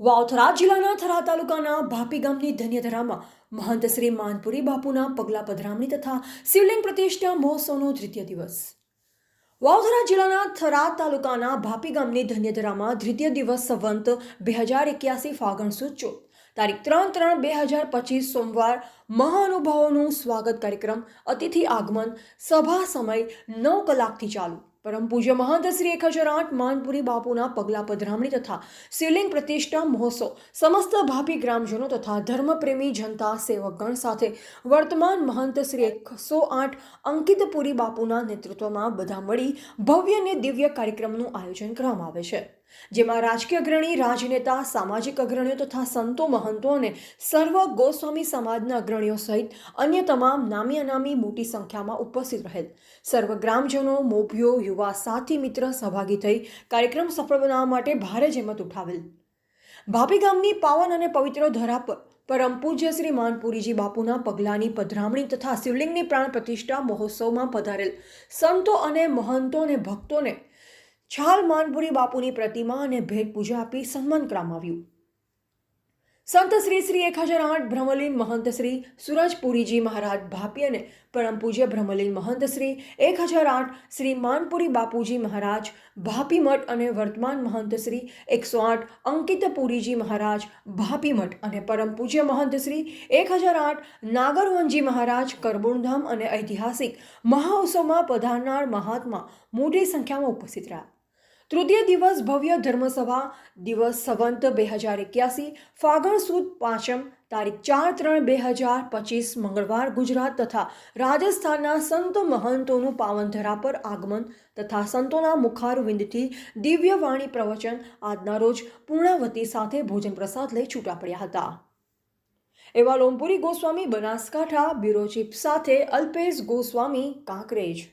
વાવથરા જિલ્લાના થરા તાલુકાના ભાપી ગામની ધન્યધરામાં મહંત શ્રી માનપુરી બાપુના પગલા પધરામણી તથા શિવલિંગ પ્રતિષ્ઠા મહોત્સવનો તૃતીય દિવસ. વાવથરા જિલ્લાના થરા તાલુકાના ભાપી ગામની ધન્યધરામાં દ્વિતીય દિવસ સંવંત બે હજાર એક્યાસી ફાગણ સુદ તારીખ ત્રણ ત્રણ બે હજાર પચીસ સોમવાર મહાનુભાવોનું સ્વાગત કાર્યક્રમ અતિથિ આગમન સભા સમય નવ કલાકથી ચાલુ. પરમ પૂજ્ય મહંત શ્રી એક હજાર આઠ માનપુરી બાપુના પગલા પધરામણી તથા શિવલિંગ પ્રતિષ્ઠા મહોત્સવ. સમસ્ત ભાપી ગ્રામજનો તથા ધર્મપ્રેમી જનતા સેવકગણ સાથે વર્તમાન મહંત શ્રી એકસો આઠ અંકિતપુરી બાપુના નેતૃત્વમાં બધા મળી ભવ્ય અને દિવ્ય કાર્યક્રમનું આયોજન કરવામાં આવે છે. જેમાં રાજકીય અગ્રણી, રાજનેતા, સામાજિક અગ્રણીઓ તથા સંતો, મહંતો અને સર્વ ગોસ્વામી સમાજના અગ્રણીઓ સહિત અન્ય તમામ નામી અનામી મોટી સંખ્યામાં ઉપસ્થિત રહેલ. સર્વ ગ્રામજનો, મોભીઓ, યુવા સાથી, મિત્ર સહભાગી થઈ કાર્યક્રમ સફળ બનાવવા માટે ભારે જહેમત ઉઠાવેલ. ભાભી ગામની પાવન અને પવિત્ર ધરા પર પરમ પૂજ્ય શ્રી માનપુરીજી બાપુના પગલાની પધરામણી તથા શિવલિંગની પ્રાણ પ્રતિષ્ઠા મહોત્સવમાં પધારેલ. સંતો અને મહંતો અને ભક્તોને છાલ માનપુરી બાપુની પ્રતિમા અને ભેટ પૂજા આપી સન્માન કરવામાં આવ્યું. સંત શ્રી શ્રી એક હજાર આઠ ભ્રમલીન મહંત શ્રી સુરજપુરીજી મહારાજ ભાપી અને પરમ પૂજ્ય ભ્રમલીન મહંત શ્રી એક હજાર આઠ શ્રી માનપુરી બાપુજી મહારાજ ભાપી મઠ અને વર્તમાન મહંત શ્રી એકસો આઠ અંકિત પુરીજી મહારાજ ભાપી મઠ અને પરમ પૂજ્ય મહંત શ્રી એક હજાર આઠ નાગરવંજી મહારાજ કરબુણધામ અને ઐતિહાસિક મહાઉત્સવમાં પધારનાર મહાત્મા મોટી સંખ્યામાં ઉપસ્થિત રહ્યા. તૃતીય દિવસ ભવ્ય ધર્મસભા દિવસ સંવંત બે હજાર એક્યાસી, ફાગણ સુદ પાંચમ, તારીખ ચાર ત્રણ બે હજાર પચીસ, મંગળવાર ગુજરાત તથા રાજસ્થાનના સંતો મહંતોનું પાવનધરા પર આગમન તથા સંતોના મુખારવિંદથી દિવ્ય વાણી પ્રવચન આજના રોજ પૂર્ણાવતી સાથે ભોજન પ્રસાદ લઈ છૂટા પડ્યા હતા. એવા લોમપુરી ગોસ્વામી બનાસકાંઠા બ્યુરો ચીફ સાથે અલ્પેશ ગોસ્વામી કાંકરેજ.